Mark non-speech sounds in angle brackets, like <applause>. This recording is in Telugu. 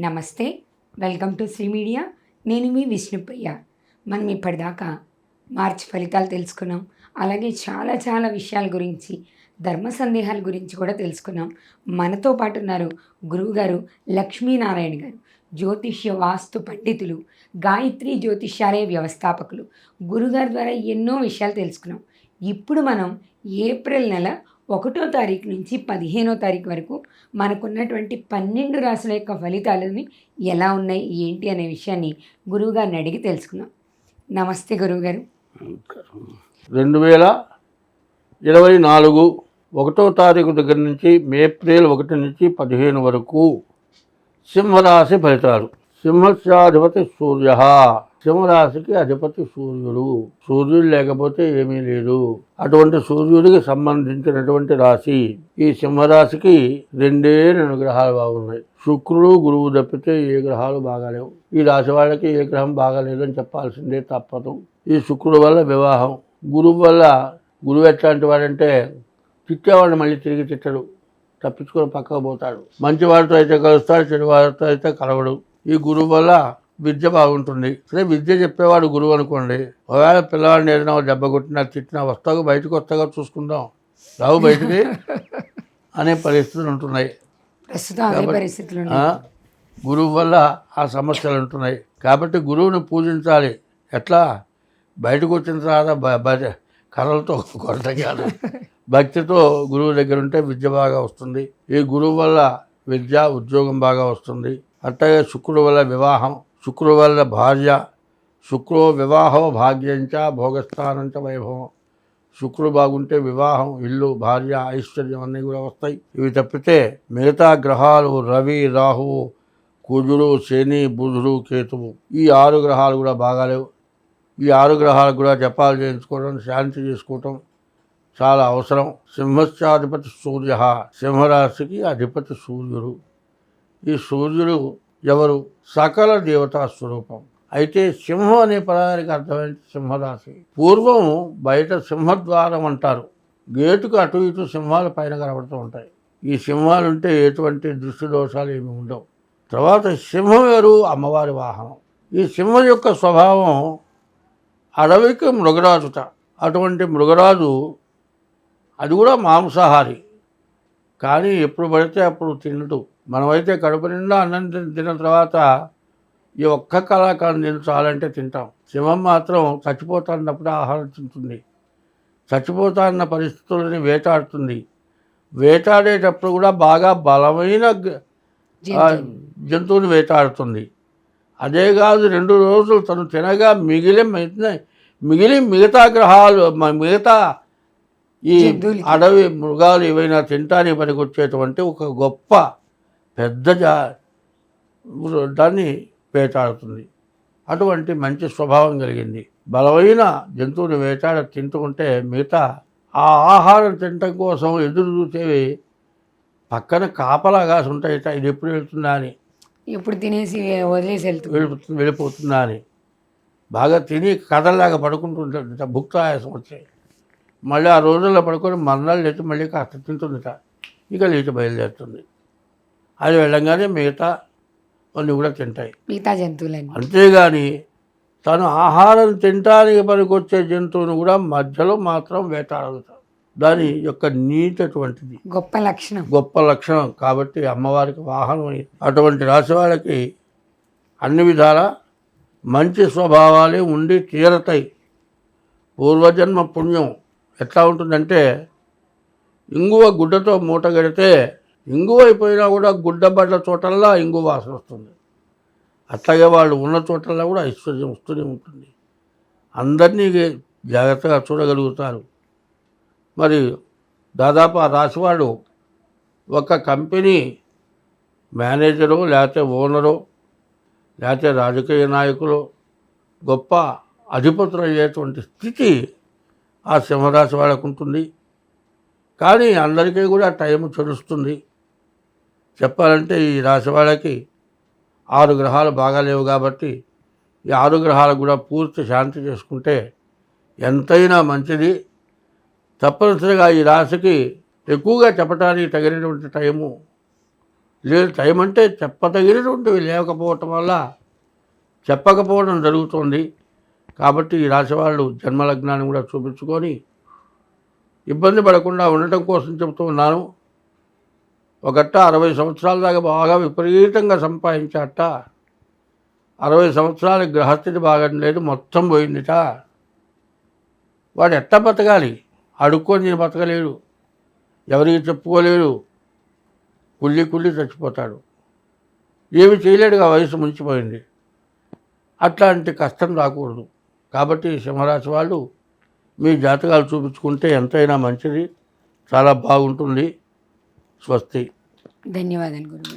నమస్తే వెల్కమ్ టు శ్రీ మీడియా. నేను మీ విష్ణుప్రియ. మనం ఇప్పటిదాకా మార్చి ఫలితాలు తెలుసుకున్నాం. అలాగే చాలా చాలా విషయాల గురించి ధర్మ సందేహాల గురించి కూడా తెలుసుకున్నాం. మనతో పాటు ఉన్నారు గురువుగారు లక్ష్మీనారాయణ గారు జ్యోతిష్య వాస్తు పండితులు గాయత్రి జ్యోతిష్యాలయ వ్యవస్థాపకులు. గురుగారి ద్వారా ఎన్నో విషయాలు తెలుసుకున్నాం. ఇప్పుడు మనం ఏప్రిల్ నెల ఒకటో తారీఖు నుంచి పదిహేనో తారీఖు వరకు మనకున్నటువంటి పన్నెండు రాసుల యొక్క ఫలితాలని ఎలా ఉన్నాయి ఏంటి అనే విషయాన్ని గురువుగారిని అడిగి తెలుసుకున్నాం నమస్తే గురువుగారు. రెండు వేల ఇరవై నాలుగు ఒకటో తారీఖు దగ్గర నుంచి ఏప్రిల్ ఒకటి నుంచి పదిహేను వరకు సింహరాశి ఫలితాలు. సింహస్యాధిపతి సూర్య. సింహరాశికి అధిపతి సూర్యుడు. సూర్యుడు లేకపోతే ఏమీ లేదు. అటువంటి సూర్యుడికి సంబంధించినటువంటి రాశి. ఈ సింహరాశికి రెండే రెండు గ్రహాలు బాగున్నాయి. శుక్రుడు గురువు తప్పితే ఏ గ్రహాలు బాగాలేవు. ఈ రాశి వాళ్ళకి ఏ గ్రహం బాగాలేదని చెప్పాల్సిందే తప్పదు. ఈ శుక్రుడు వల్ల వివాహం. గురువు వల్ల గురువు ఎట్లాంటి వాడంటే తిట్టేవాడిని మళ్ళీ తిరిగి తిట్టడు. తప్పించుకొని పక్కకు పోతాడు. మంచివాడితో అయితే కలుస్తాడు చెడువాడితో అయితే కలవడు. ఈ గురువు వల్ల విద్య బాగుంటుంది. సరే విద్య చెప్పేవాడు గురువు అనుకోండి. ఒకవేళ పిల్లవాడిని ఏదైనా దెబ్బ కొట్టినా తిట్టినా వస్తాగా బయటకు వస్తాగా చూసుకుందాం. రావు బయటికి <laughs> అనే పరిస్థితులు ఉంటున్నాయి. గురువు వల్ల ఆ సమస్యలు ఉంటున్నాయి. కాబట్టి గురువుని పూజించాలి. ఎట్లా? బయటకు వచ్చిన తర్వాత కర్రలతో <laughs> కొరత కాదు. భక్తితో గురువు దగ్గర ఉంటే విద్య బాగా వస్తుంది. ఈ గురువు వల్ల విద్య ఉద్యోగం బాగా వస్తుంది. అట్టగే శుక్రుడు వల్ల వివాహం శుక్రుడు వల్ల భార్య శుక్రో వివాహో భాగ్యంచ భోగస్థానంచ వైభవం. శుక్రుడు బాగుంటే వివాహం ఇల్లు భార్య ఐశ్వర్యం అన్నీ కూడా వస్తాయి. ఇవి తప్పితే మిగతా గ్రహాలు రవి రాహువు కుజుడు శని బుధుడు కేతువు ఈ ఆరు గ్రహాలు కూడా బాగాలేవు. ఈ ఆరు గ్రహాలు కూడా జపాలు చేయించుకోవడం శాంతి చేసుకోవటం చాలా అవసరం. సింహస్యాధిపతి సూర్య సింహరాశికి అధిపతి సూర్యుడు. ఈ సూర్యుడు ఎవరు? సకల దేవతా స్వరూపం. అయితే సింహం అనే పదానికి అర్థమైంది సింహరాశి. పూర్వం బయట సింహద్వారం అంటారు. గేటుకు అటు ఇటు సింహాలు పైన కనబడుతూ ఉంటాయి. ఈ సింహాలు ఉంటే ఎటువంటి దృష్టి దోషాలు ఏమి ఉండవు. తర్వాత సింహం ఎవరు అమ్మవారి వాహనం. ఈ సింహం యొక్క స్వభావం అడవికి మృగరాజుట. అటువంటి మృగరాజు అది కూడా మాంసాహారి. కానీ ఎప్పుడు పడితే అప్పుడు తినడు మనమైతే కడుపు నిండా అన్నం తిన- తిన్న తర్వాత ఈ ఒక్క కళాకారం తిని చాలంటే తింటాం. సింహం మాత్రం చచ్చిపోతాన్నప్పుడు ఆహారం తింటుంది. చచ్చిపోతాన్న పరిస్థితులని వేటాడుతుంది. వేటాడేటప్పుడు కూడా బాగా బలమైన జంతువుని. వేటాడుతుంది. అదే కాదు రెండు రోజులు తను తినగా మిగిలి మిగిలి మిగతా గ్రహాలు మిగతా ఈ. అడవి మృగాలు ఏవైనా తినటానికి పనికొచ్చేటువంటి ఒక గొప్ప పెద్ద జా దాన్ని వేటాడుతుంది. అటువంటి మంచి స్వభావం కలిగింది. బలమైన జంతువుని వేటాడ తింటూ ఉంటే మిగతా ఆ ఆహారం తినటం కోసం ఎదురు చూసేవి పక్కన కాపలాగా ఉంటాయి. ఇది ఎప్పుడు వెళ్తుందా అని. ఇప్పుడు తినేసి వదిలేసి వెళ్తుంది వెళ్ళిపోతుంది అని. బాగా తిని కథల్లాగా పడుకుంటుంటుందట భుక్తాయాసం వచ్చాయి. మళ్ళీ ఆ రోజుల్లో పడుకొని మర్నాళ్ళు లేచి మళ్ళీ కాస్త తింటుందిట. ఇక లేచి బయలుదేరుతుంది. అది వెళ్ళంగానే మిగతా కొన్ని కూడా తింటాయి. మిగతా జంతువులన్నీ. అంతేగాని తను ఆహారం తినటానికి పనికొచ్చే జంతువును కూడా మధ్యలో మాత్రం వేటాడుతాడు దాని యొక్క నీతి అటువంటిది. గొప్ప లక్షణం. గొప్ప లక్షణం. కాబట్టి అమ్మవారికి వాహనం. అటువంటి రాశి వాళ్ళకి అన్ని విధాల మంచి స్వభావాలే ఉండి తీరతాయి. పూర్వజన్మ పుణ్యం. ఎట్లా ఉంటుందంటే ఇంగువ గుడ్డతో మూట కడితే ఇంగువ అయిపోయినా కూడా గుడ్డబడ్డ చోటల్లా ఇంగువ వాసన వస్తుంది. అట్లాగే వాళ్ళు ఉన్న చోటల్లా కూడా ఐశ్వర్యం వస్తూనే ఉంటుంది. అందరినీ జాగ్రత్తగా చూడగలుగుతారు. మరి దాదాపు ఆ రాసివాడు ఒక కంపెనీ మేనేజరు లేకపోతే ఓనరు లేకపోతే రాజకీయ నాయకులు గొప్ప అధిపతులు అయ్యేటువంటి స్థితి ఆ సింహరాశి వాళ్ళకు ఉంటుంది. కానీ అందరికీ కూడా టైం చరుస్తుంది. చెప్పాలంటే ఈ రాశి వాళ్ళకి ఆరు గ్రహాలు బాగాలేవు కాబట్టి ఈ ఆరు గ్రహాలకు కూడా పూర్తి శాంతి చేసుకుంటే ఎంతైనా మంచిది. తప్పనిసరిగా ఈ రాశికి ఎక్కువగా చెప్పడానికి తగినటువంటి టైము. లేదు టైం అంటే చెప్పదగినటువంటివి లేకపోవటం వల్ల చెప్పకపోవడం జరుగుతుంది. కాబట్టి ఈ రాశి వాళ్ళు జన్మలగ్నాన్ని కూడా చూపించుకొని ఇబ్బంది పడకుండా ఉండటం కోసం చెబుతూ ఉన్నాను. ఒకట అరవై సంవత్సరాల దాకా బాగా విపరీతంగా సంపాదించాట. అరవై సంవత్సరాల గ్రహస్థితి బాగా లేదు మొత్తం పోయిందిట. వాడు ఎట్లా బతకాలి? అడుక్కొని నేను బతకలేడు. ఎవరికి చెప్పుకోలేడు. కుళ్ళి కుళ్ళి చచ్చిపోతాడు. ఏమి చేయలేడుగా వయసు ముంచిపోయింది. అట్లాంటి కష్టం రాకూడదు. కాబట్టి సింహరాశి వాళ్ళు మీ జాతకాలు చూపించుకుంటే ఎంతైనా మంచిది. చాలా బాగుంటుంది. స్వస్తి. ధన్యవాదాలు గురుగారు.